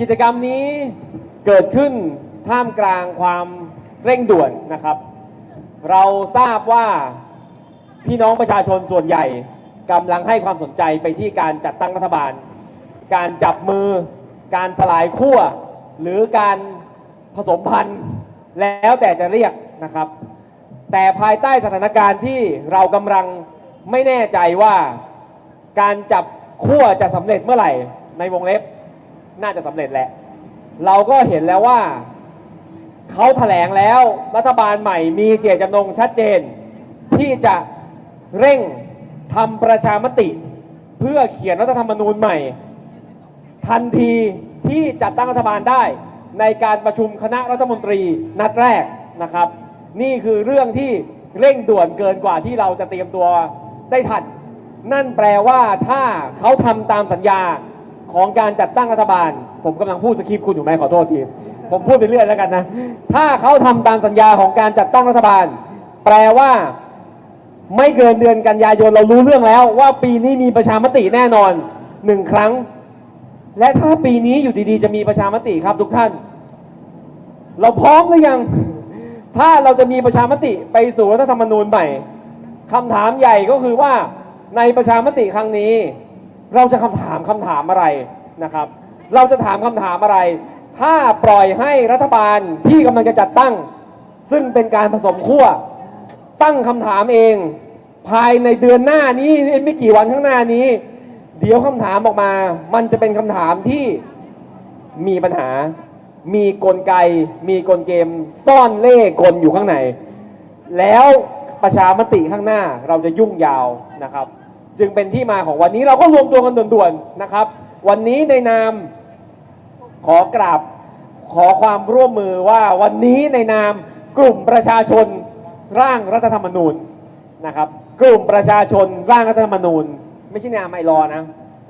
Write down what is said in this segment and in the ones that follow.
กิจกรรมนี้เกิดขึ้นท่ามกลางความเร่งด่วนนะครับ เราทราบว่าพี่น้องประชาชนส่วนใหญ่กำลังให้ความสนใจไปที่การจัดตั้งรัฐบาล การจับมือ การสลายขั้ว หรือการผสมพันธุ์แล้วแต่จะเรียกนะครับ แต่ภายใต้สถานการณ์ที่เรากำลังไม่แน่ใจว่าการจับขั้วจะสำเร็จเมื่อไหร่ในวงเล็บ น่าจะสำเร็จแหละ เราก็เห็นแล้วว่าเขาแถลงแล้วรัฐบาลใหม่มีเจตจำนงชัดเจน ที่จะเร่งทำประชามติ เพื่อเขียนรัฐธรรมนูญใหม่ ทันทีที่จัดตั้งรัฐบาลได้ในการประชุมคณะรัฐมนตรีนัดแรกนะครับ นี่คือเรื่องที่เร่งด่วนเกินกว่าที่เราจะเตรียมตัวได้ทัน นั่นแปลว่าถ้าเขาทำตามสัญญา ของการจัดตั้งรัฐบาล ผมกำลังพูดสคริปต์คุณอยู่ไหมขอโทษทีผมพูดไปเรื่อยแล้วกันนะ ถ้าเขาทำตามสัญญาของการจัดตั้งรัฐบาล แปลว่า ไม่เกินเดือนกันยายนเรารู้เรื่องแล้ว ว่าปีนี้มีประชามติแน่นอนหนึ่งครั้ง และถ้าปีนี้อยู่ดีๆ จะมีประชามติครับทุกท่าน เราพร้อมหรือยัง ถ้าเราจะมีประชามติไปสู่รัฐธรรมนูญใหม่คำถามใหญ่ก็คือว่าในประชามติครั้งนี้ เราจะคำถามคำถามอะไรนะครับ เราจะถามคำถามอะไร ถ้าปล่อยให้รัฐบาลที่กำลังจะจัดตั้ง ซึ่งเป็นการผสมขั้วตั้งคำถามเอง ภายในเดือนหน้านี้ไม่กี่วันข้างหน้านี้ เดี๋ยวคำถามออกมา มันจะเป็นคำถามที่มีปัญหา มีกลไก มีกลเกม ซ่อนเล่กลอยู่ข้างใน แล้วประชามติข้างหน้าเราจะยุ่งยาวนะครับ จึงเป็นที่มาของวันนี้เราก็รวมตัวกันด่วนๆนะครับ วันนี้ในนามขอกราบขอความร่วมมือว่าวันนี้ในนามกลุ่มประชาชนร่างรัฐธรรมนูญนะครับ กลุ่มประชาชนร่างรัฐธรรมนูญ ไม่ใช่นามไอรอนะ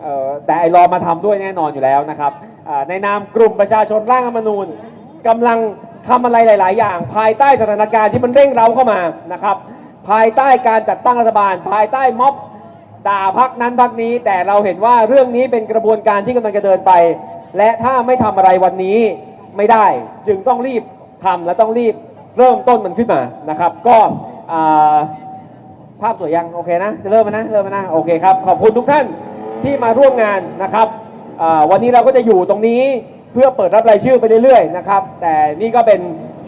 ออแต่ไอรอมาทำด้วยแน่นอนอยู่แล้วนะครับในนามกลุ่มประชาชนร่างรัฐธรรมนูญกำลังทำอะไรหลาย ๆ อย่าง ภายใต้สถานการณ์ที่มันเร่งเร้าเข้ามานะครับ ภายใต้การจัดตั้งรัฐบาล ภายใต้ม็อบ ด่าพักนั้นพักนี้ แต่เราเห็นว่าเรื่องนี้เป็นกระบวนการที่กำลังจะเดินไป และถ้าไม่ทำอะไรวันนี้ไม่ได้ จึงต้องรีบทำและต้องรีบเริ่มต้นมันขึ้นมานะครับ ก็อ่าภาพสวยยังโอเคนะ จะเริ่มแล้วนะเริ่มแล้วนะโอเคครับขอบคุณทุกท่านที่มาร่วมงานนะครับอ่าวันนี้เราก็จะอยู่ตรงนี้เพื่อเปิดรับรายชื่อไปเรื่อยๆนะครับ แต่นี่ก็เป็น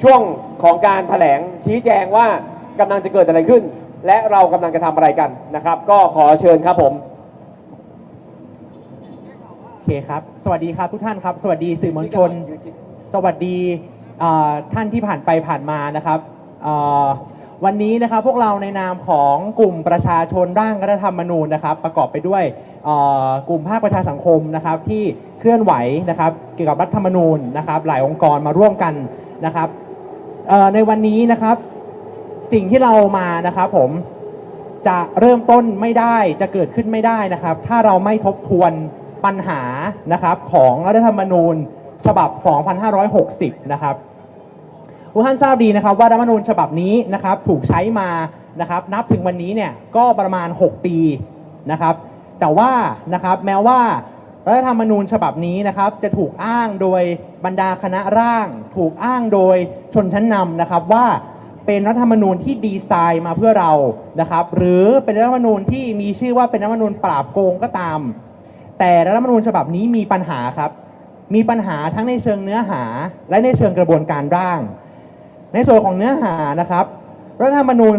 ช่วงของการแถลงชี้แจงว่ากำลังจะเกิดอะไรขึ้น และเรากำลังจะทำอะไรกันนะครับ ก็ขอเชิญครับผมโอเคครับ สวัสดีครับทุกท่านครับ สวัสดีสื่อมวลชน สวัสดีเอ่อท่านที่ผ่านไปผ่านมานะครับเอ่อวันนี้นะครับพวกเราในนามของกลุ่มประชาชนร่างรัฐธรรมนูญนะครับ ประกอบไปด้วยเอ่อกลุ่มภาคประชาสังคมนะครับ ที่เคลื่อนไหวนะครับ เกี่ยวกับรัฐธรรมนูญนะครับ หลายองค์กรมาร่วมกันนะครับเอ่อในวันนี้นะครับ สิ่งที่เรามานะครับผมจะเริ่มต้นไม่ได้จะเกิดขึ้นไม่ได้นะครับ ถ้าเราไม่ทบทวนปัญหานะครับของรัฐธรรมนูญฉบับ 2560 นะครับทุกท่านทราบดีนะครับ ว่ารัฐธรรมนูญฉบับนี้นะครับถูกใช้มานะครับ นับถึงวันนี้เนี่ยก็ประมาณ 6 ปีนะครับ แต่ว่านะครับแม้ว่ารัฐธรรมนูญฉบับนี้นะครับจะถูกอ้างโดยบรรดาคณะร่าง ถูกอ้างโดยชนชั้นนำนะครับว่า เป็นรัฐธรรมนูญที่ดีไซน์มาเพื่อเรานะครับ หรือเป็นรัฐธรรมนูญที่มีชื่อว่าเป็นรัฐธรรมนูญปราบโกงก็ตาม แต่รัฐธรรมนูญฉบับนี้มีปัญหาครับ มีปัญหาทั้งในเชิงเนื้อหาและในเชิงกระบวนการร่าง ในส่วนของเนื้อหานะครับ รัฐธรรมนูญ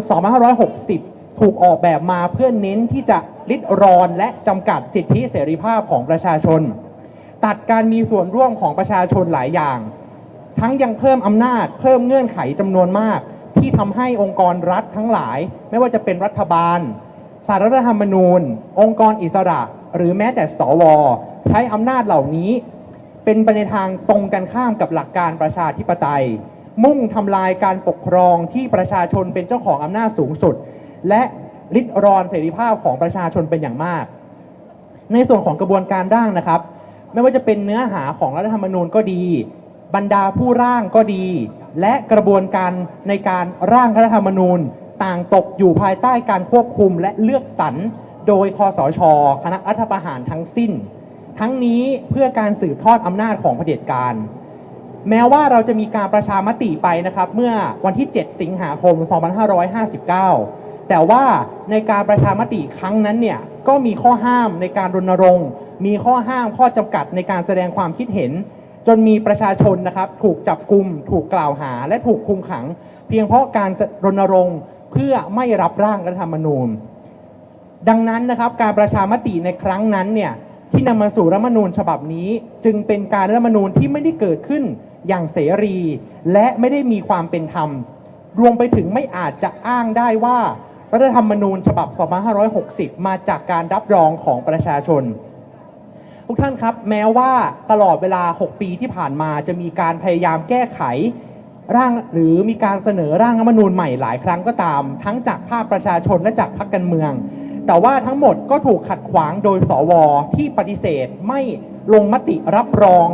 2560 ถูกออกแบบมาเพื่อเน้นที่จะลิดรอนและจำกัดสิทธิเสรีภาพของประชาชน ตัดการมีส่วนร่วมของประชาชนหลายอย่าง ทั้งยังเพิ่มอำนาจ เพิ่มเงื่อนไขจำนวนมาก ที่ทำให้องค์กรรัฐทั้งหลาย ไม่ว่าจะเป็นรัฐบาลสารรัฐธรรมนูญ องค์กรอิสระ หรือแม้แต่สว ใช้อำนาจเหล่านี้ เป็นไปในทางตรงกันข้ามกับหลักการประชาธิปไตย มุ่งทำลายการปกครองที่ประชาชนเป็นเจ้าของอำนาจสูงสุด และริดรอนเสรีภาพของประชาชนเป็นอย่างมาก ในส่วนของกระบวนการร่างนะครับ ไม่ว่าจะเป็นเนื้อหาของรัฐธรรมนูญก็ดี บรรดาผู้ร่างก็ดี และกระบวนการในการร่างรัฐธรรมนูญ ต่างตกอยู่ภายใต้การควบคุมและเลือกสรรโดยคอสช คณะรัฐประหารทั้งสิ้น ทั้งนี้เพื่อการสืบทอดอำนาจของเผด็จการ แม้ว่าเราจะมีการประชามติไปนะครับ เมื่อวันที่ 7 สิงหาคม 2559 แต่ว่าในการประชามติครั้งนั้นเนี่ยก็มีข้อห้ามในการรณรงค์ มีข้อห้ามข้อจำกัดในการแสดงความคิดเห็น จนมีประชาชนนะครับ ถูกจับกลุ่มถูกกล่าวหา และถูกคุมขัง เพียงเพราะการรณรงค์เพื่อไม่รับร่างรัฐธรรมนูญ ดังนั้นนะครับการประชามติในครั้งนั้นเนี่ยที่นำมาสู่รัฐธรรมนูญฉบับนี้ จึงเป็นการรัฐธรรมนูญที่ไม่ได้เกิดขึ้นอย่างเสรี และไม่ได้มีความเป็นธรรม รวมไปถึงไม่อาจจะอ้างได้ว่ารัฐธรรมนูญฉบับ 2560 มาจากการรับรองของประชาชน ทุกท่านครับ แม้ว่าตลอดเวลา 6 ปีที่ผ่านมาจะมีการพยายามแก้ไข ร่างหรือมีการเสนอร่างรัฐธรรมนูญใหม่หลายครั้งก็ตาม ทั้งจากภาคประชาชนและจากพรรคการเมือง แต่ว่าทั้งหมดก็ถูกขัดขวางโดยสวที่ปฏิเสธไม่ลงมติรับรอง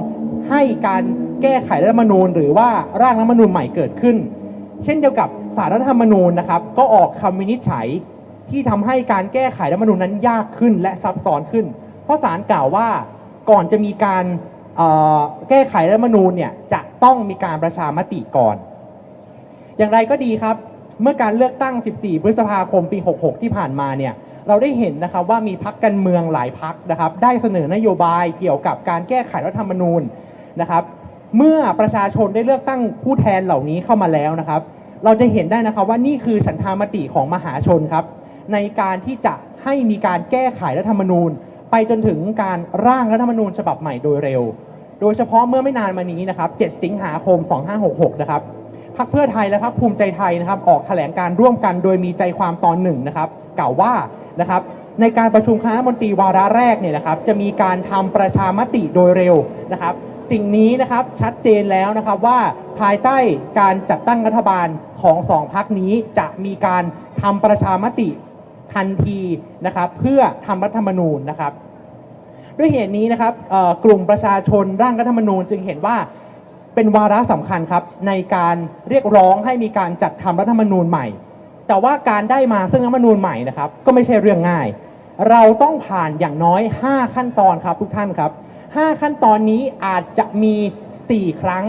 ให้การแก้ไขรัฐธรรมนูญ หรือว่าร่างรัฐธรรมนูญใหม่เกิดขึ้น เช่นเดียวกับสารรัฐธรรมนูญนะครับ ก็ออกคำวินิจฉัยที่ทำให้การแก้ไขรัฐธรรมนูญนั้นยากขึ้นและซับซ้อนขึ้น เพราะศาลกล่าวว่าก่อนจะมีการแก้ไขรัฐธรรมนูญเนี่ยจะต้องมีการประชามติก่อน อย่างไรก็ดีครับ เมื่อการเลือกตั้ง 14 พฤษภาคมปี 66 ที่ผ่านมาเนี่ยเราได้เห็นนะครับว่ามีพักการเมืองหลายพักนะครับ ได้เสนอนโยบายเกี่ยวกับการแก้ไขรัฐธรรมนูญนะครับ เมื่อประชาชนได้เลือกตั้งผู้แทนเหล่านี้เข้ามาแล้วนะครับ เราจะเห็นได้นะครับว่านี่คือฉันทามติของมหาชนครับ ในการที่จะให้มีการแก้ไขรัฐธรรมนูญ ไปจนถึงการร่างรัฐธรรมนูญฉบับใหม่โดยเร็ว โดยเฉพาะเมื่อไม่นานมานี้นะครับ 7 สิงหาคม 2566 นะครับพรรคเพื่อไทยและพรรคภูมิใจไทยนะครับ ออกแถลงการร่วมกันโดยมีใจความตอนหนึ่งนะครับกล่าวว่านะครับในการประชุมคณะมนตรีวาระแรกเนี่ยนะครับจะมีการทำประชามติโดยเร็วนะครับ สิ่งนี้นะครับชัดเจนแล้วนะครับว่าภายใต้การจัดตั้งรัฐบาลของสองพรรคนี้จะมีการทำประชามติ ทันทีนะครับเพื่อทำรัฐธรรมนูญนะครับ ด้วยเหตุนี้นะครับกลุ่มประชาชนร่างรัฐธรรมนูญจึงเห็นว่าเป็นวาระสำคัญครับในการเรียกร้องให้มีการจัดทำรัฐธรรมนูญใหม่ แต่ว่าการได้มาซึ่งรัฐธรรมนูญใหม่นะครับก็ไม่ใช่เรื่องง่าย เราต้องผ่านอย่างน้อย 5 ขั้นตอนครับทุกท่านครับ 5 ขั้นตอนนี้อาจจะมี 4 ครั้ง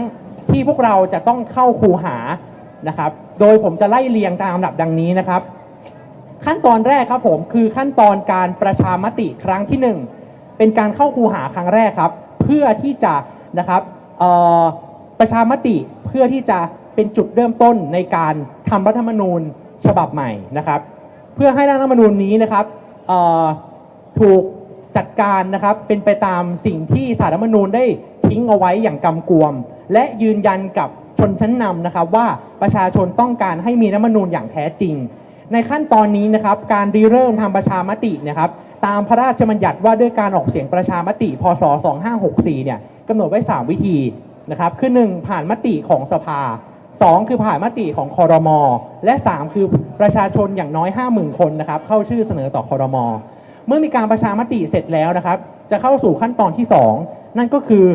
ที่พวกเราจะต้องเข้าคูหานะครับ โดยผมจะไล่เรียงตามลำดับดังนี้นะครับ ขั้นตอนแรกครับผมคือขั้นตอนการประชามติครั้งที่หนึ่งเป็นการเข้าคูหาครั้งแรกครับ เพื่อที่จะนะครับประชามติเพื่อที่จะเป็นจุดเริ่มต้นในการทำรัฐธรรมนูญฉบับใหม่นะครับ เพื่อให้รัฐธรรมนูญนี้นะครับถูกจัดการนะครับเป็นไปตามสิ่งที่สารรัฐธรรมนูญได้ทิ้งเอาไว้อย่างกำกวม และยืนยันกับชนชั้นนำนะครับว่าประชาชนต้องการให้มีรัฐธรรมนูญอย่างแท้จริง ในขั้นตอนนี้นะครับการริเริ่มทำประชามตินะครับตามพระราชบัญญัติว่าด้วยการออกเสียงประชามติ พศ 2564 เนี่ยกำหนดไว้ 3 วิธีนะครับคือ 1 ผ่านมติของสภา 2 คือผ่านมติของคอรมอและ 3 คือประชาชนอย่างน้อย 50,000 คนนะครับเข้าชื่อเสนอต่อคอรมอเมื่อมีการประชามติเสร็จแล้วนะครับจะเข้าสู่ขั้นตอนที่ 2 นั่นก็คือ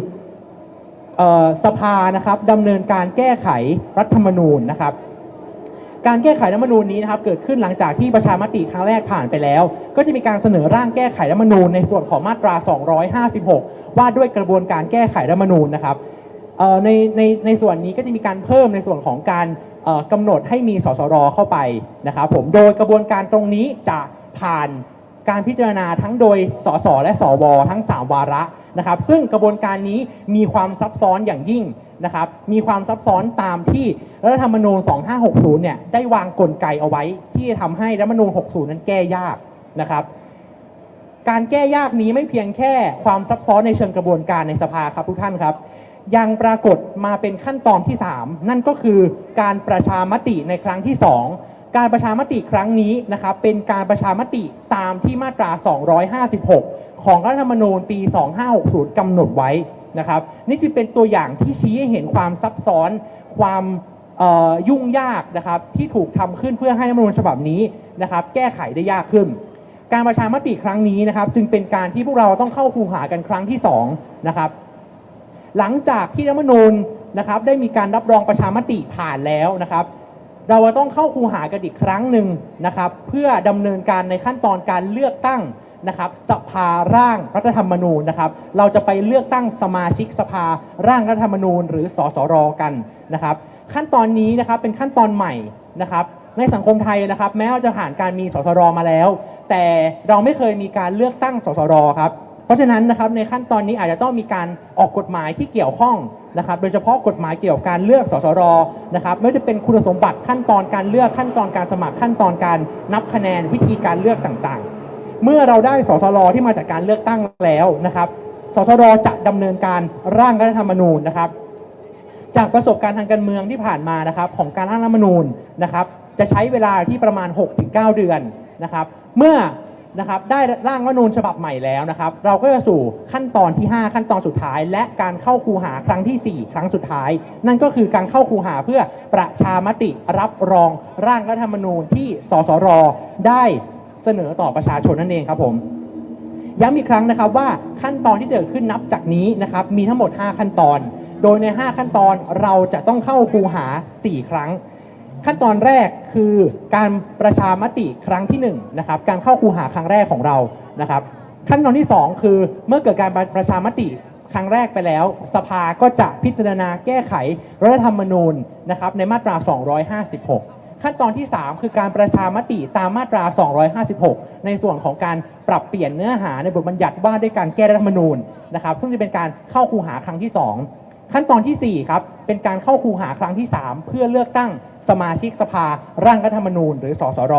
ออสภานะครับดำเนินการแก้ไขรัฐธรรมนูญนะครับ การแก้ไขรัฐมนูญนี้นะครับเกิดขึ้นหลังจากที่ประชามติครั้งแรกผ่านไปแล้ว ก็จะมีการเสนอร่างแก้ไขรัฐมนูญในส่วนของมาตรา 256 ว่าด้วยกระบวนการแก้ไขรัฐมนูญนะครับในในในส่วนนี้ก็จะมีการเพิ่มในส่วนของการเอ่อกำหนดให้มีสสรเข้าไปนะครับผมโดยกระบวนการตรงนี้จะผ่านการพิจารณาทั้งโดยสสและสวทั้ง 3 วาระนะครับ ซึ่งกระบวนการนี้มีความซับซ้อนอย่างยิ่งนะครับ มีความซับซ้อนตามที่ รัฐธรรมนูญ 2560 เนี่ยได้วางกลไกเอาไว้ ที่จะทำให้รัฐธรรมนูญ 60 นั้นแก้ยากนะครับการแก้ยากนี้ไม่เพียงแค่ความซับซ้อนในเชิงกระบวนการในสภาครับทุกท่านครับ ยังปรากฏมาเป็นขั้นตอนที่ 3 นั่นก็คือการประชามติในครั้งที่ 2 การประชามติครั้งนี้นะครับเป็นการประชามติตามที่มาตรา 256 ของรัฐธรรมนูญปี 2560 กำหนดไว้นะครับ นี่จึงเป็นตัวอย่างที่ชี้ให้เห็นความซับซ้อนความ ยุ่งยากนะครับที่ถูกทำขึ้นเพื่อให้รัฐธรรมนูญฉบับนี้นะครับแก้ไขได้ยากขึ้น การประชามติครั้งนี้นะครับ จึงเป็นการที่พวกเราต้องเข้าคูหากันครั้งที่สองนะครับหลังจากที่รัฐธรรมนูญนะครับได้มีการรับรองประชามติผ่านแล้วนะครับ เราต้องเข้าคูหากันอีกครั้งหนึ่งนะครับ เพื่อดำเนินการในขั้นตอนการเลือกตั้งนะครับสภาร่างรัฐธรรมนูญนะครับ เราจะไปเลือกตั้งสมาชิกสภาร่างรัฐธรรมนูญ หรือสสรกันนะครับ ขั้นตอนนี้นะครับเป็นขั้นตอนใหม่นะครับ ในสังคมไทยนะครับ แม้ว่าจะผ่านการมีสสรมาแล้ว แต่เราไม่เคยมีการเลือกตั้งสสรครับ เพราะฉะนั้นนะครับในขั้นตอนนี้อาจจะต้องมีการออกกฎหมายที่เกี่ยวข้องนะครับ โดยเฉพาะกฎหมายเกี่ยวกับการเลือกสสรนะครับ ไม่ว่าจะเป็นคุณสมบัติขั้นตอนการเลือกขั้นตอนการสมัครขั้นตอนการนับคะแนนวิธีการเลือกต่างๆ เมื่อเราได้สสรที่มาจากการเลือกตั้งแล้วนะครับสสรจะดำเนินการร่างรัฐธรรมนูญนะครับ จากประสบการณ์ทางการเมืองที่ผ่านมานะครับของการร่างรัฐธรรมนูญนะครับจะใช้เวลาที่ประมาณ 6-9 เดือนนะครับเมื่อนะครับได้ร่างรัฐธรรมนูญฉบับใหม่แล้วนะครับ เราก็จะสู่ขั้นตอนที่ 5 ขั้นตอนสุดท้าย และการเข้าคูหาครั้งทีสี่4 ครั้งสุดท้าย นั่นก็คือการเข้าคูหาเพื่อประชามติรับรองร่างรัฐธรรมนูญที่สสรได้เสนอต่อประชาชนนั่นเองครับผมย้ำอีกครั้งนะครับว่าขั้นตอนที่เกิดขึ้นนับจากนี้นะครับมีทั้งหมด 5 ขั้นตอน โดยใน 5 ขั้นตอนเราจะต้องเข้าคูหา 4 ครั้ง ขั้นตอนแรกคือการประชามติครั้งที่1นะครับการเข้าคูหาครั้งแรกของเรานะครับ ขั้นตอนที่ 2 คือเมื่อเกิดการประชามติครั้งแรกไปแล้ว สภาก็จะพิจารณาแก้ไขรัฐธรรมนูญนะครับในมาตรา 256 ขั้นตอนที่ 3 คือการประชามติตามมาตรา 256 ในส่วนของการปรับเปลี่ยนเนื้อหาในบทบัญญัติว่าด้วยการแก้รัฐธรรมนูญนะครับซึ่งจะเป็นการเข้าคูหาครั้งที่ 2 ขั้นตอนทีสี่ 4 ครับ เป็นการเข้าคูหาครั้งที่ 3 เพื่อเลือกตั้งสมาชิกสภาร่างรัฐธรรมนูญ หรือสสร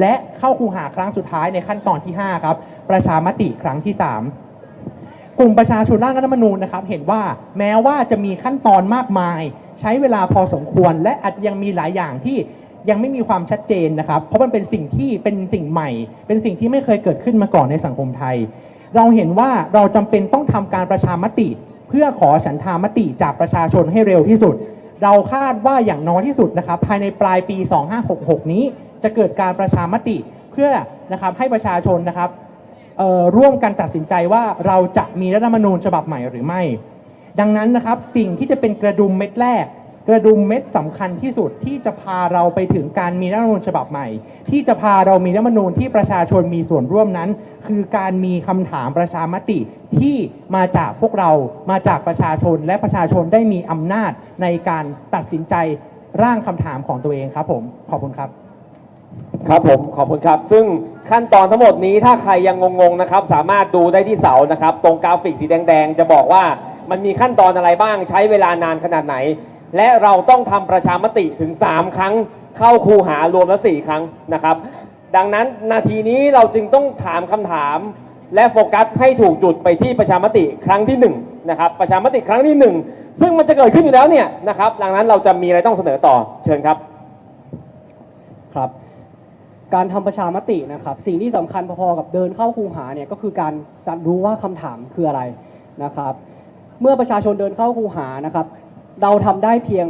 และเข้าคูหาครั้งสุดท้ายในขั้นตอนที่ 5 ครับ ประชามติครั้งที่ 3 กลุ่มประชาชนร่างรัฐธรรมนูญนะครับ เห็นว่าแม้ว่าจะมีขั้นตอนมากมาย ใช้เวลาพอสมควร และอาจจะยังมีหลายอย่างที่ยังไม่มีความชัดเจนนะครับ เพราะมันเป็นสิ่งที่เป็นสิ่งใหม่ เป็นสิ่งที่ไม่เคยเกิดขึ้นมาก่อนในสังคมไทย เราเห็นว่าเราจำเป็นต้องทำการประชามติ เพื่อขอฉันทามติจากประชาชนให้เร็วที่สุด เราคาดว่าอย่างน้อยที่สุดนะครับภายในปลายปี 2566 นี้ จะเกิดการประชามติเพื่อนะครับให้ประชาชนนะครับร่วมกันตัดสินใจว่าเราจะมีรัฐธรรมนูญฉบับใหม่หรือไม่ ดังนั้นนะครับสิ่งที่จะเป็นกระดุมเม็ดแรก ระดุมเม็ดสำคัญที่สุดที่จะพาเราไปถึงการมีรัฐธรรมนูญฉบับใหม่ ที่จะพาเรามีรัฐธรรมนูญที่ประชาชนมีส่วนร่วมนั้น คือการมีคำถามประชามติที่มาจากพวกเรามาจากประชาชนและประชาชนได้มีอำนาจในการตัดสินใจร่างคำถามของตัวเองครับผมขอบคุณครับ ครับผมขอบคุณครับ ซึ่งขั้นตอนทั้งหมดนี้ถ้าใครยังงงๆนะครับ สามารถดูได้ที่เสานะครับ ตรงกราฟิกสีแดงๆ จะบอกว่ามันมีขั้นตอนอะไรบ้างใช้เวลานานขนาดไหน และเราต้องทำประชามติถึง 3 ครั้ง เข้าคูหารวมแล้ว4ครั้งนะครับ ดังนั้นนาทีนี้เราจึงต้องถามคำถาม และโฟกัสให้ถูกจุดไปที่ประชามติครั้งที่1นะครับประชามติครั้งที่ 1 ซึ่งมันจะเกิดขึ้นอยู่แล้วเนี่ยนะครับดังนั้นเราจะมีอะไรต้องเสนอต่อเชิญครับ ครับการทำประชามตินะครับสิ่งที่สำคัญพอๆกับเดินเข้าคูหาเนี่ยก็คือการจะรู้ว่าคำถามคืออะไรนะครับ เมื่อประชาชนเดินเข้าคูหานะครับ เราทำได้เพียง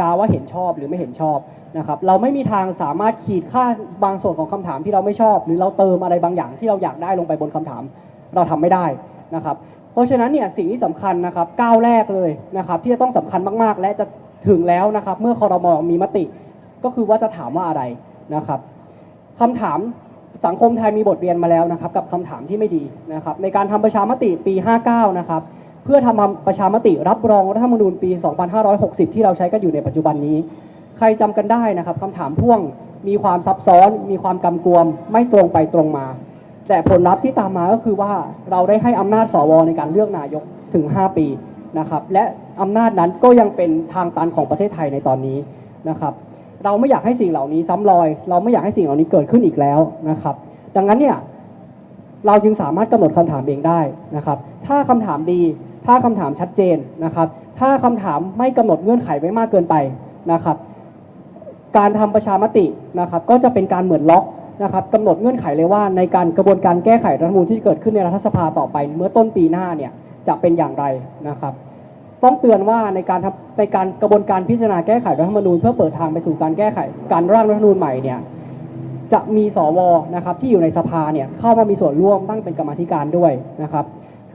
กาว่าเห็นชอบหรือไม่เห็นชอบนะครับเราไม่มีทางสามารถขีดค่าบางส่วนของคำถามที่เราไม่ชอบ หรือเราเติมอะไรบางอย่างที่เราอยากได้ลงไปบนคำถาม เราทำไม่ได้นะครับ เพราะฉะนั้นเนี่ยสิ่งที่สำคัญนะครับก้าวแรกเลยนะครับ ที่จะต้องสำคัญมากๆ และจะถึงแล้วนะครับ เมื่อคอรมอมีมติ ก็คือว่าจะถามว่าอะไรนะครับคำถามสังคมไทยมีบทเรียนมาแล้วนะครับ กับคำถามที่ไม่ดีนะครับ ในการทำประชามติปี 59 นะครับ เพื่อทำประชามติรับรองรัฐธรรมนูญปี 2560 ที่เราใช้กันอยู่ในปัจจุบันนี้ ใครจำกันได้นะครับคำถามพ่วงมีความซับซ้อน มีความกำกวม ไม่ตรงไปตรงมา แต่ผลลัพธ์ที่ตามมาก็คือว่าเราได้ให้อำนาจสวในการเลือกนายกถึง 5 ปีนะครับและอำนาจนั้นก็ยังเป็นทางตันของประเทศไทยในตอนนี้นะครับเราไม่อยากให้สิ่งเหล่านี้ซ้ำรอย เราไม่อยากให้สิ่งเหล่านี้เกิดขึ้นอีกแล้วนะครับ ดังนั้นเนี่ยเราจึงสามารถกำหนดคำถามเองได้นะครับ ถ้าคำถามดี ถ้าคำถามชัดเจนนะครับ ถ้าคำถามไม่กำหนดเงื่อนไขไว้มากเกินไปนะครับ การทำประชามตินะครับ ก็จะเป็นการเหมือนล็อกนะครับกำหนดเงื่อนไขเลยว่าในการกระบวนการแก้ไขรัฐธรรมนูญที่เกิดขึ้นในรัฐสภาต่อไป เมื่อต้นปีหน้าเนี่ยจะเป็นอย่างไรนะครับ ต้องเตือนว่าในการทำในการกระบวนการพิจารณาแก้ไขรัฐธรรมนูญเพื่อเปิดทางไปสู่การแก้ไขการร่างรัฐธรรมนูญใหม่เนี่ยจะมีสวนะครับที่อยู่ในสภาเนี่ยเข้ามามีส่วนร่วมตั้งเป็นกรรมธิการด้วยนะครับ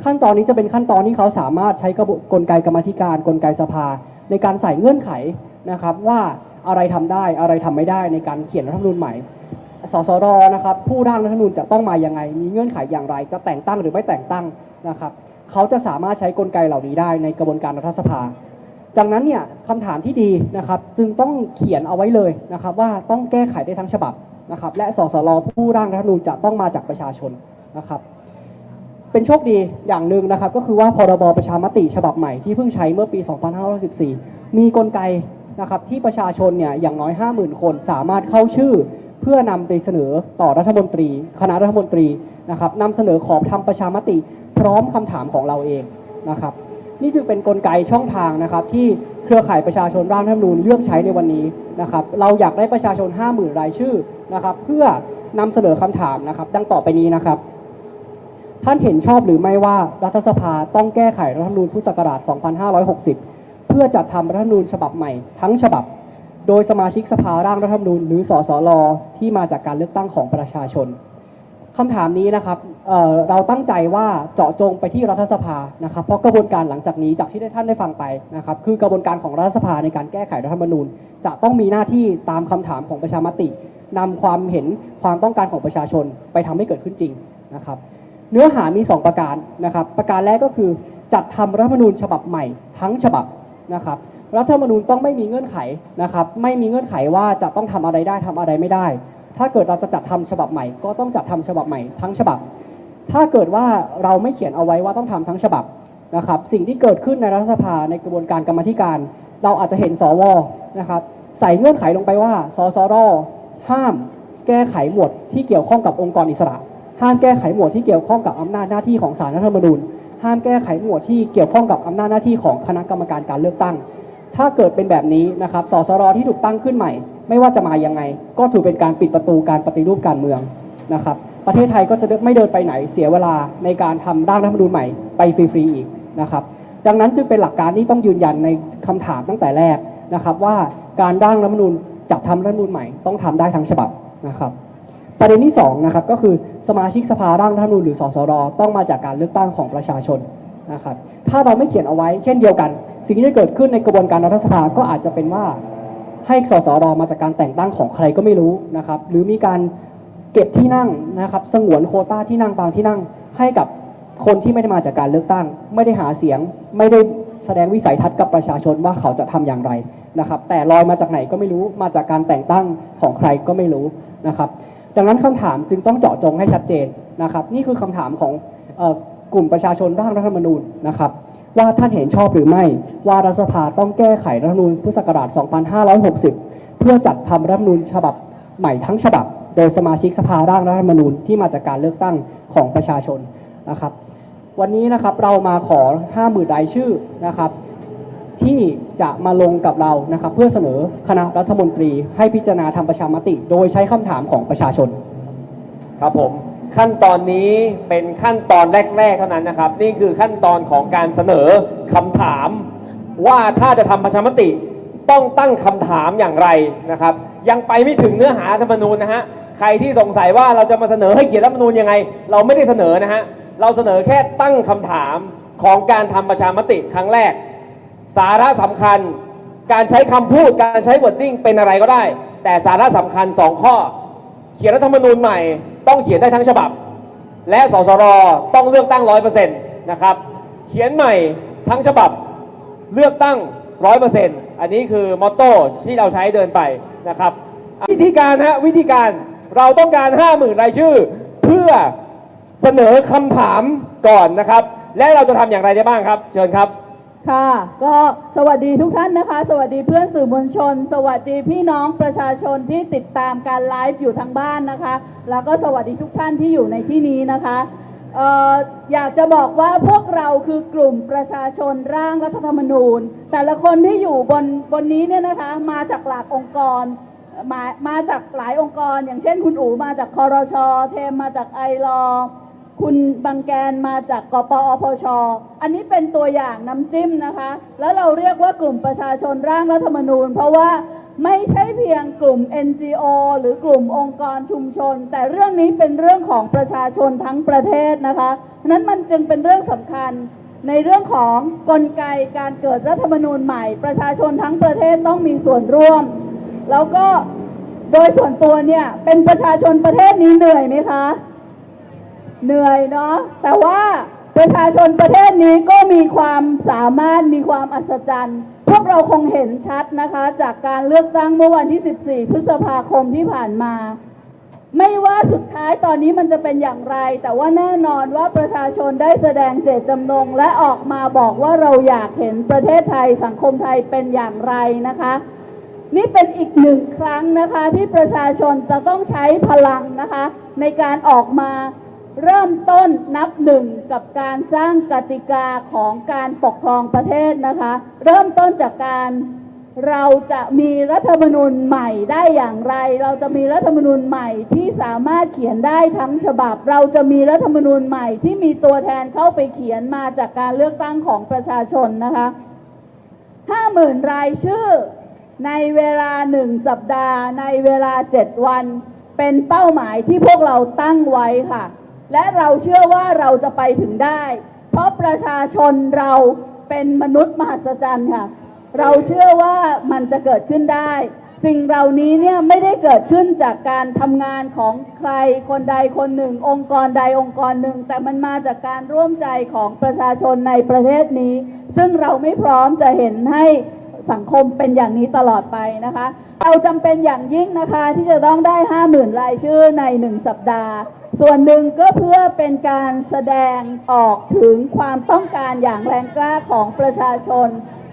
ขั้นตอนนี้จะเป็นขั้นตอนที่เขาสามารถใช้กระบวนกลไกกรรมธิการ กลไกสภา ในการใส่เงื่อนไขนะครับว่าอะไรทำได้อะไรทำไม่ได้ในการเขียนรัฐธรรมนูญใหม่ สสรนะครับผู้ร่างรัฐธรรมนูญจะต้องมาอยังไง มีเงื่อนไขอย่างไร จะแต่งตั้งหรือไม่แต่งตั้งนะครับเขาจะสามารถใช้กลไกเหล่านี้ได้ในกระบวนการรัฐสภาดังนั้นเนี่ยคำถามที่ดีนะครับจึงต้องเขียนเอาไว้เลยนะครับว่าต้องแก้ไขได้ทั้งฉบับนะครับและสสรผู้ร่างรัฐธรรมนูญจะต้องมาจากประชาชนนะครับ เป็นโชคดีอย่างหนึ่งนะครับ ก็คือว่าพรบประชามติฉบับใหม่ที่เพิ่งใช้เมื่อปี 2514 มีกลไกนะครับที่ประชาชนเนี่ยอย่างน้อย 50,000 คนสามารถเข้าชื่อ เพื่อนำไปเสนอต่อรัฐมนตรี คณะรัฐมนตรีนะครับนำเสนอขอทำประชามติ พร้อมคำถามของเราเองนะครับ นี่จึงเป็นนกลไกช่องทางนะครับ ที่เครือข่ายประชาชนร่างรัฐธรรมนูญเลือกใช้ในวันนี้นะครับ เราอยากได้ประชาชน 50,000 รายชื่อนะครับ เพื่อนำเสนอคำถามนะครับ ดังต่อไปนี้นะครับ ท่านเห็นชอบหรือไม่ว่ารัฐสภาต้องแก้ไขรัฐธรรมนูญพุทธศักราช 2560 เพื่อจัดทำรัฐธรรมนูญฉบับใหม่ทั้งฉบับ โดยสมาชิกสภาร่างรัฐธรรมนูญหรือสสรที่มาจากการเลือกตั้งของประชาชนคำถามนี้นะครับเเราตั้งใจว่าเจาะจงไปที่รัฐสภานะครับ เพราะกระบวนการหลังจากนี้จากที่ได้ท่านได้ฟังไปนะครับ คือกระบวนการของรัฐสภาในการแก้ไขรัฐธรรมนูญ จะต้องมีหน้าที่ตามคำถามของประชามตินำความเห็นความต้องการของประชาชนไปทำให้เกิดขึ้นจริงนะครับ เนื้อหามี 2 ประการนะครับ ประการแรกก็คือจัดทำรัฐธรรมนูญฉบับใหม่ทั้งฉบับนะครับรัฐธรรมนูญต้องไม่มีเงื่อนไขนะครับ ไม่มีเงื่อนไขว่าจะต้องทำอะไรได้ทำอะไรไม่ได้ ถ้าเกิดเราจะจัดทำฉบับใหม่ ก็ต้องจัดทำฉบับใหม่ทั้งฉบับ ถ้าเกิดว่าเราไม่เขียนเอาไว้ว่าต้องทำทั้งฉบับนะครับ สิ่งที่เกิดขึ้นในรัฐสภาในกระบวนการกรรมธิการ เราอาจจะเห็นสวนะครับ ใส่เงื่อนไขลงไปว่าสสรห้าม แก้ไขหมวดที่เกี่ยวข้องกับองค์กรอิสระ ห้ามแก้ไขหมวดที่เกี่ยวข้องกับอำนาจหน้าที่ของศาลรัฐธรรมนูญ ห้ามแก้ไขหมวดที่เกี่ยวข้องกับอำนาจหน้าที่ของคณะกรรมการการเลือกตั้ง ถ้าเกิดเป็นแบบนี้นะครับ สสรที่ถูกตั้งขึ้นใหม่ ไม่ว่าจะมายังไง ก็ถือเป็นการปิดประตูการปฏิรูปการเมืองนะครับ ประเทศไทยก็จะไม่เดินไปไหนเสียเวลาในการทำร่างรัฐธรรมนูญใหม่ไปฟรีๆอีกนะครับ ดังนั้นจึงเป็นหลักการที่ต้องยืนยันในคำถามตั้งแต่แรกนะครับว่าการร่างรัฐธรรมนูญจัดทำรัฐธรรมนูญใหม่ต้องทำได้ทั้งฉบับนะครับ ประเด็นที่2นะครับก็คือสมาชิกสภาร่างรัฐธรรมนูญหรือสสรต้องมาจากการเลือกตั้งของประชาชนนะครับถ้าเราไม่เขียนเอาไว้เช่นเดียวกัน สิ่งที่จะเกิดขึ้นในกระบวนการรัฐสภาก็อาจจะเป็นว่าให้สสรมาจากการแต่งตั้งของใครก็ไม่รู้นะครับหรือมีการเก็บที่นั่งนะครับสงวนโคต้าที่นั่งบางที่นั่งให้กับคนที่ไม่ได้มาจากการเลือกตั้ง ไม่ได้หาเสียงไม่ได้แสดงวิสัยทัศน์กับประชาชนว่าเขาจะทำอย่างไรนะครับแต่ลอยมาจากไหนก็ไม่รู้มาจากการแต่งตั้งของใครก็ไม่รู้นะครับ ดังนั้นคำถามจึงต้องเจาะจงให้ชัดเจนนะครับ นี่คือคำถามของออกลุ่มประชาชนร่างรัฐธรรมนูญนะครับ ว่าท่านเห็นชอบหรือไม่ ว่ารัฐสภาต้องแก้ไขรัฐธรรมนูญพุทธศักราช 2560 เพื่อจัดทำรัฐธรรมนูญฉบับใหม่ทั้งฉบับ โดยสมาชิกสภาร่างรัฐธรรมนูญที่มาจากการเลือกตั้งของประชาชนนะครับ วันนี้นะครับเรามาขอ 50,000รายชื่อนะครับ ที่จะมาลงกับเรานะครับเพื่อเสนอคณะรัฐมนตรีให้พิจารณาทำประชามติ โดยใช้คำถามของประชาชน ครับผมขั้นตอนนี้เป็นขั้นตอนแรก ๆ เท่านั้นนะครับ นี่คือขั้นตอนของการเสนอคำถาม ว่าถ้าจะทำประชามติต้องตั้งคำถามอย่างไรนะครับ ยังไปไม่ถึงเนื้อหาธรรมนูญนะฮะใครที่สงสัยว่าเราจะมาเสนอให้เขียนรัฐมนูญยังไง เราไม่ได้เสนอนะฮะเราเสนอแค่ตั้งคำถามของการทำประชามติครั้งแรก สาระสำคัญ การใช้คำพูดการใช้ wording เป็นอะไรก็ได้ แต่สาระสำคัญ 2 ข้อ เขียนรัฐธรรมนูญใหม่ ต้องเขียนได้ทั้งฉบับ และสสรต้องเลือกตั้งร้อยเปอร์เซ็นต์นะครับ เขียนใหม่ทั้งฉบับเลือกตั้งร้อยเปอร์เซ็นต์อันนี้คือมอตโต้ที่เราใช้เดินไปนะครับ วิธีการฮะวิธีการเราต้องการ 5 0,000รายชื่อ เพื่อเสนอคำถามก่อนนะครับ และเราจะทำอย่างไรได้บ้างครับ เชิญครับ ค่ะ ก็สวัสดีทุกท่านนะคะ สวัสดีเพื่อนสื่อมวลชน สวัสดีพี่น้องประชาชนที่ติดตามการไลฟ์อยู่ทางบ้านนะคะ แล้วก็สวัสดีทุกท่านที่อยู่ในที่นี้นะคะอออยากจะบอกว่าพวกเราคือกลุ่มประชาชนร่างรัฐธรรมนูญ แต่ละคนที่อยู่บนบนนี้เนี่ยนะคะ มาจากหลากองค์กรมามาจากหลายองค์กร อย่างเช่นคุณอู๋มาจากคอรชเทมมาจากไอรอ คุณบางแกนมาจากกปอพช อันนี้เป็นตัวอย่างน้ำจิ้มนะคะ แล้วเราเรียกว่ากลุ่มประชาชนร่างรัฐธรรมนูญ เพราะว่าไม่ใช่เพียงกลุ่ม NGO หรือกลุ่มองค์กรชุมชน แต่เรื่องนี้เป็นเรื่องของประชาชนทั้งประเทศนะคะฉะนั้นมันจึงเป็นเรื่องสำคัญในเรื่องของกลไกการเกิดรัฐธรรมนูญใหม่ ประชาชนทั้งประเทศต้องมีส่วนร่วม แล้วก็โดยส่วนตัวเนี่ยเป็นประชาชนประเทศนี้เหนื่อยไหมคะ เหนื่อยเนาะแต่ว่าประชาชนประเทศนี้ก็มีความสามารถมีความอัศจรรย์ พวกเราคงเห็นชัดนะคะ จากการเลือกตั้งเมื่อวันที่ 14 พฤษภาคมที่ผ่านมา ไม่ว่าสุดท้ายตอนนี้มันจะเป็นอย่างไร แต่ว่าแน่นอนว่าประชาชนได้แสดงเจตจำนง และออกมาบอกว่าเราอยากเห็นประเทศไทยสังคมไทยเป็นอย่างไรนะคะ นี่เป็นอีกหนึ่งครั้งนะคะที่ประชาชนจะต้องใช้พลังนะคะ ในการออกมา เริ่มต้นนับหนึ่งกับการสร้างกติกาของการปกครองประเทศนะคะ เริ่มต้นจากการเราจะมีรัฐธรรมนูญใหม่ได้อย่างไร เราจะมีรัฐธรรมนูญใหม่ที่สามารถเขียนได้ทั้งฉบับ เราจะมีรัฐธรรมนูญใหม่ที่มีตัวแทนเข้าไปเขียนมาจากการเลือกตั้งของประชาชนนะคะห้าหมื่นรายชื่อ ในเวลาหนึ่งสัปดาห์ ในเวลาเจ็ดวัน เป็นเป้าหมายที่พวกเราตั้งไว้ค่ะ และเราเชื่อว่าเราจะไปถึงได้ เพราะประชาชนเราเป็นมนุษย์มหัศจรรย์ค่ะ เราเชื่อว่ามันจะเกิดขึ้นได้ สิ่งเหล่านี้เนี่ยไม่ได้เกิดขึ้นจากการทำงานของใครคนใดคนหนึ่ง องค์กรใดองค์กรหนึ่ง แต่มันมาจากการร่วมใจของประชาชนในประเทศนี้ ซึ่งเราไม่พร้อมจะเห็นให้สังคมเป็นอย่างนี้ตลอดไปนะคะ เราจำเป็นอย่างยิ่งนะคะที่จะต้องได้ 50,000 รายชื่อในหนึ่งสัปดาห์ ส่วนหนึ่งก็เพื่อเป็นการแสดงออกถึงความต้องการอย่างแรงกล้าของประชาชน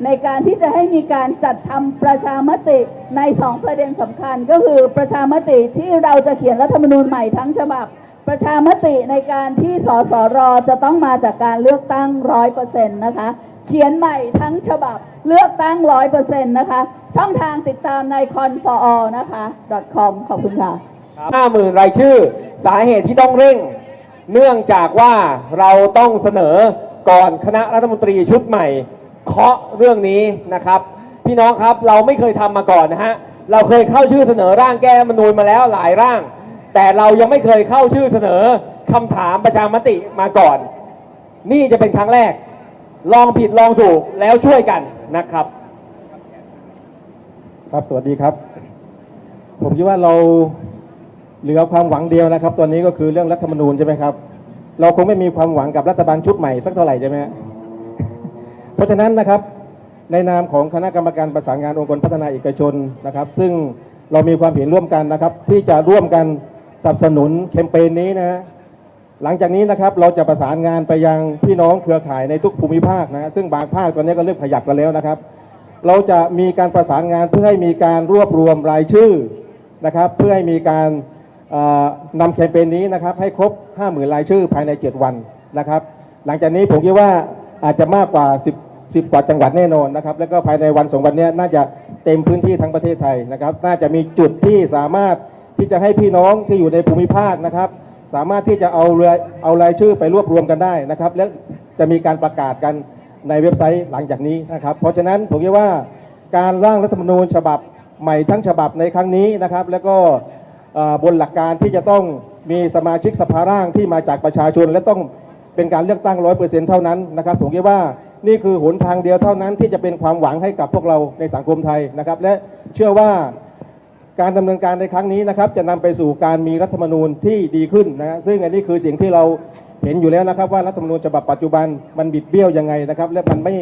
ในการที่จะให้มีการจัดทำประชามติในสองประเด็นสำคัญ ก็คือประชามติที่เราจะเขียนรัฐธรรมนูญใหม่ทั้งฉบับ ประชามติในการที่สสรจะต้องมาจากการเลือกตั้งร้อยเปอร์เซ็นต์นะคะเขียนใหม่ทั้งฉบับเลือกตั้งร้อยเปอร์เซ็นต์นะคะ ช่องทางติดตามใน c o n f o r all นะคะ .com ขอบคุณค่ะ ห้าหมื่นรายชื่อ สาเหตุที่ต้องเร่ง เนื่องจากว่าเราต้องเสนอก่อนคณะรัฐมนตรีชุดใหม่ เคาะเรื่องนี้นะครับ พี่น้องครับเราไม่เคยทำมาก่อนนะฮะเราเคยเข้าชื่อเสนอร่างแก้มนูญมาแล้วหลายร่าง แต่เรายังไม่เคยเข้าชื่อเสนอคำถามประชามติมาก่อน นี่จะเป็นครั้งแรก ลองผิดลองถูกแล้วช่วยกันนะครับ ครับสวัสดีครับ ผมคิดว่าเรา เหลือความหวังเดียวนะครับ ตอนนี้ก็คือเรื่องรัฐธรรมนูญใช่ไหมครับ เราคงไม่มีความหวังกับรัฐบาลชุดใหม่สักเท่าไหร่ใช่ไหมฮะเพราะฉะนั้นนะครับ ในนามของคณะกรรมการประสานงานองค์กรพัฒนาเอกชนนะครับ ซึ่งเรามีความเห็นร่วมกันนะครับ ที่จะร่วมกันสนับสนุนแคมเปญนี้นะหลังจากนี้นะครับเราจะประสานงานไปยังพี่น้องเครือข่ายในทุกภูมิภาคนะฮะซึ่งบางภาคตอนนี้ก็เริ่มขยับกันแล้วนะครับ เราจะมีการประสานงานเพื่อให้มีการรวบรวมรายชื่อนะครับ เพื่อให้มีการ นำแคมเปญนี้นะครับให้ครบ 50,000รายชื่อภายใน 7 วันนะครับ หลังจากนี้ผมคิดว่าอาจจะมากกว่า 10 10 กว่าจังหวัดแน่นอนนะครับ แล้วก็ภายในวันสองวันนี้น่าจะเต็มพื้นที่ทั้งประเทศไทยนะครับ น่าจะมีจุดที่สามารถที่จะให้พี่น้องที่อยู่ในภูมิภาคนะครับ สามารถที่จะเอาเรือเอารายชื่อไปรวบรวมกันได้นะครับ และจะมีการประกาศกันในเว็บไซต์หลังจากนี้นะครับ เพราะฉะนั้นผมคิดว่าการร่างรัฐธรรมนูญฉบับใหม่ทั้งฉบับในครั้งนี้นะครับ แล้วก็ บนหลักการที่จะต้องมีสมาชิกสภาร่างที่มาจากประชาชน และต้องเป็นการเลือกตั้งร้อยเปอร์เซ็นต์เท่านั้นนะครับผมคิดว่านี่คือหนทางเดียวเท่านั้นที่จะเป็นความหวังให้กับพวกเราในสังคมไทยนะครับ และเชื่อว่าการดำเนินการในครั้งนี้นะครับ จะนำไปสู่การมีรัฐธรรมนูญที่ดีขึ้นนะซึ่งอันนี้คือสิ่งที่เราเห็นอยู่แล้วนะครับ ว่ารัฐธรรมนูญฉบับปัจจุบันมันบิดเบี้ยวยังไงนะครับ และมันไม่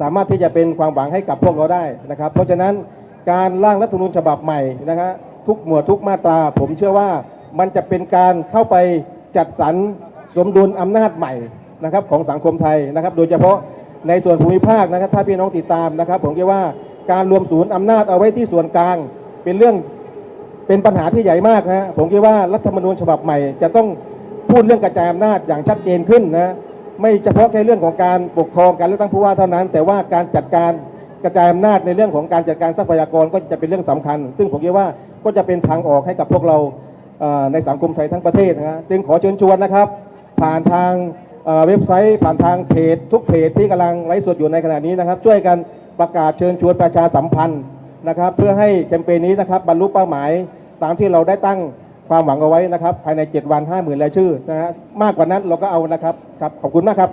สามารถที่จะเป็นความหวังให้กับพวกเราได้นะครับ เพราะฉะนั้นการร่างรัฐธรรมนูญฉบับใหม่นะฮะ ทุกหมวดทุกมาตรา ผมเชื่อว่ามันจะเป็นการเข้าไปจัดสรรสมดุลอำนาจใหม่นะครับของสังคมไทยนะครับ โดยเฉพาะในส่วนภูมิภาคนะครับ ถ้าพี่น้องติดตามนะครับ ผมคิดว่าการรวมศูนย์อำนาจเอาไว้ที่ส่วนกลาง เป็นเรื่องเป็นปัญหาที่ใหญ่มากนะผมคิดว่ารัฐธรรมนูญฉบับใหม่ จะต้องพูดเรื่องกระจายอำนาจอย่างชัดเจนขึ้นนะไม่เฉพาะแค่เรื่องของการปกครองการเลือกตั้งผู้ว่าเท่านั้น แต่ว่าการจัดการกระจายอำนาจในเรื่องของการจัดการทรัพยากรก็จะเป็นเรื่องสำคัญ ซึ่งผมคิดว่า ก็จะเป็นทางออกให้กับพวกเราในสังคมไทยทั้งประเทศนะจึงขอเชิญชวนนะครับ ผ่านทางเว็บไซต์ผ่านทางเพจ ทุกเพจที่กำลังไลฟ์สดอยู่ในขณะนี้นะครับ ช่วยกันประกาศเชิญชวนประชาสัมพันธ์นะครับ เพื่อให้แคมเปญนี้นะครับบรรลุเป้าหมาย ตามที่เราได้ตั้งความหวังเอาไว้นะครับ ภายใน 7 วัน 50,000รายชื่อนะฮะมากกว่านั้นเราก็เอานะครับครับขอบคุณมากครับ